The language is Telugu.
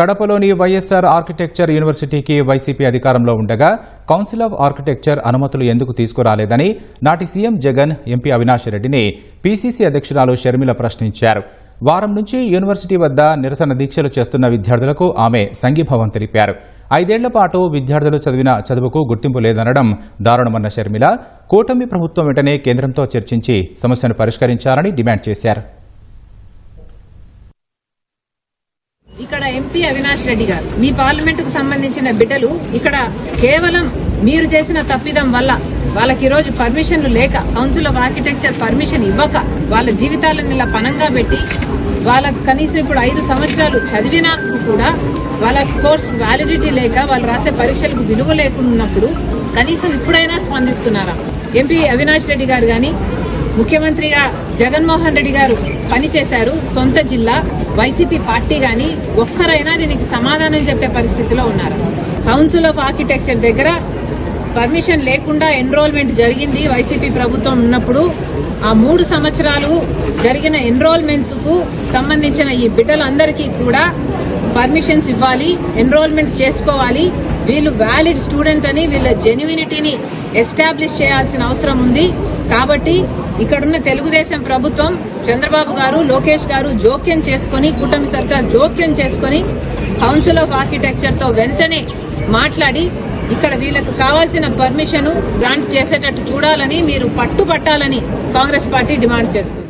కడపలోని వైఎస్ఆర్ ఆర్కిటెక్చర్ యూనివర్సిటీకి వైసీపీ అధికారంలో ఉండగా కౌన్సిల్ ఆఫ్ ఆర్కిటెక్చర్ అనుమతులు ఎందుకు తీసుకురాలేదని నాటి సీఎం జగన్ ఎంపీ అవినాష్ రెడ్డిని పీసీసీ అధ్యక్షురాలు షర్మిల ప్రశ్నించారు. వారం నుంచి యూనివర్సిటీ వద్ద నిరసన దీక్షలు చేస్తున్న విద్యార్థులకు ఆమె సంఘీభావం తెలిపారు. ఐదేళ్ళ పాటు విద్యార్థులు చదివిన చదువుకు గుర్తింపు లేదనడం దారుణమన్న షర్మిల కూటమి ప్రభుత్వం వెంటనే కేంద్రంతో చర్చించి సమస్యను పరిష్కరించాలని డిమాండ్ చేశారు. ఇక్కడ ఎంపీ అవినాష్ రెడ్డి గారు. మీ పార్లమెంట్కు సంబంధించిన బిడ్డలు ఇక్కడ కేవలం మీరు చేసిన తప్పిదం వల్ల వాళ్ళకి ఈ రోజు పర్మిషన్లు లేక కౌన్సిల్ ఆఫ్ ఆర్కిటెక్చర్ పర్మిషన్ ఇవ్వక వాళ్ళ జీవితాలను ఇలా పనంగా పెట్టి వాళ్ళకి కనీసం ఇప్పుడు ఐదు సంవత్సరాలు చదివినా కూడా వాళ్ళ కోర్స్ వ్యాలిడిటీ లేక వాళ్ళు రాసే పరీక్షలకు విలువ లేకున్నప్పుడు కనీసం ఇప్పుడైనా స్పందిస్తున్నారా? ఎంపీ అవినాష్ రెడ్డి గారు కానీ ముఖ్యమంత్రిగా జగన్మోహన్ రెడ్డి గారు పనిచేశారు. సొంత జిల్లా వైసీపీ పార్టీ గాని ఒక్కరైనా దీనికి సమాధానం చెప్పే పరిస్థితిలో ఉన్నారు. కౌన్సిల్ ఆఫ్ ఆర్కిటెక్చర్ దగ్గర పర్మిషన్ లేకుండా ఎన్రోల్మెంట్ జరిగింది వైసీపీ ప్రభుత్వం ఉన్నప్పుడు. ఆ మూడు సంవత్సరాలు జరిగిన ఎన్రోల్మెంట్స్కు సంబంధించిన ఈ బిడ్డలందరికీ కూడా పర్మిషన్స్ ఇవ్వాలి ఎన్రోల్మెంట్ చేసుకోవాలి. వీళ్ళు వ్యాలిడ్ స్టూడెంట్ అని వీళ్ళ జెన్యునిటీని ఎస్టాబ్లిష్ చేయాల్సిన అవసరం ఉంది. కాబట్టి ఇక్కడున్న తెలుగుదేశం ప్రభుత్వం చంద్రబాబు గారు లోకేష్ గారు జోక్యం చేసుకుని కూటమి సర్కార్ జోక్యం చేసుకుని కౌన్సిల్ ఆఫ్ ఆర్కిటెక్చర్తో వెంటనే మాట్లాడి ఇక్కడ వీళ్ళకు కావాల్సిన పర్మిషన్ గ్రాంట్ చేసేటట్టు చూడాలని మీరు పట్టుపట్టాలని కాంగ్రెస్ పార్టీ డిమాండ్ చేస్తుంది.